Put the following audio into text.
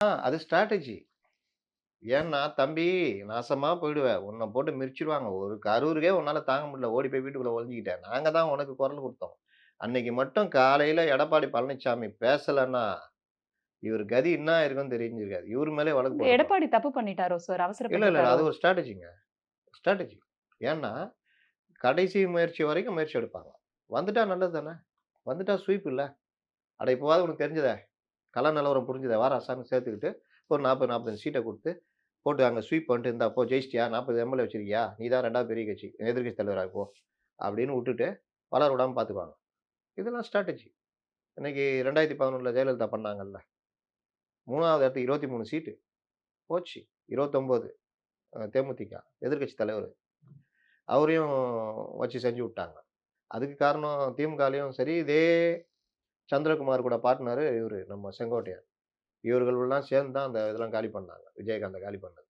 அது ஸ்ட்ராட்டஜி. ஏன்னா, "தம்பி நாசமா போயிடுவ. உன்ன போட்டு மிதிச்சுருவாங்க. ஒரு கரூருக்கே உன்னால தாங்க முடியல. ஓடி போய் வீட்டுக்குள்ள ஒளிஞ்சுக்கிட்ட. நாங்க தான் உனக்கு குரல் குடுத்தோம். அன்னைக்கு மட்டும் காலையில எடப்பாடி பழனிசாமி பேசலன்னா, இவரு கதி என்ன ஆயிருக்கும்னு தெரிஞ்சிருக்காது. இவரு மேலயே வழக்கு. எடப்பாடி தப்பு பண்ணிட்டாரோ சார்? இல்ல, இல்ல. அவசரப்பட்டுட்டாரோ? அது ஒரு ஸ்ட்ராட்டஜிங்க. ஸ்ட்ராட்டஜி. ஏன்னா, கடைசி முயற்சி வரைக்கும் முயற்சி எடுப்பாங்க. வந்துட்டா நல்லது தானே! வந்துட்டா ஸ்வீப் இல்ல. அட இப்பவாவது உனக்கு தெரிஞ்சதே! கள நிலவரம் புரிஞ்சதை வார அரசாங்கம் சேர்த்துக்கிட்டு, ஒரு நாற்பது நாற்பத்தஞ்சு சீட்டை கொடுத்து போட்டு அங்கே ஸ்வீப் பண்ணிட்டு, இருந்தா போ ஜெயிச்சிட்டியா? 40 எம்.எல்.ஏ வச்சிருக்கியா? நீ தான் ரெண்டாவது பெரிய கட்சி. எதிர்கட்சி தலைவராக போ." அப்படின்னு விட்டுட்டு வளர விடாமல் பார்த்துக்குவாங்க. இதெல்லாம் ஸ்ட்ராட்டஜி. இன்னைக்கு 2011ல ஜெயலலிதா பண்ணாங்கல்ல. மூணாவது இடத்துக்கு 23 சீட்டு. போச்சு. இருபத்தொம்போது தேமுதிக. எதிர்க்கட்சி தலைவர் அவரையும் வச்சு செஞ்சு விட்டாங்க அதுக்கு காரணம் திமுகலையும் சரி, இதே சந்திரகுமார் கூட பார்ட்னரு இவரு நம்ம செங்கோட்டையன். இவர்கள்லாம் சேர்ந்து தான் அந்த இதெல்லாம் காலி பண்ணாங்க. விஜயகாந்த காலி பண்ணது.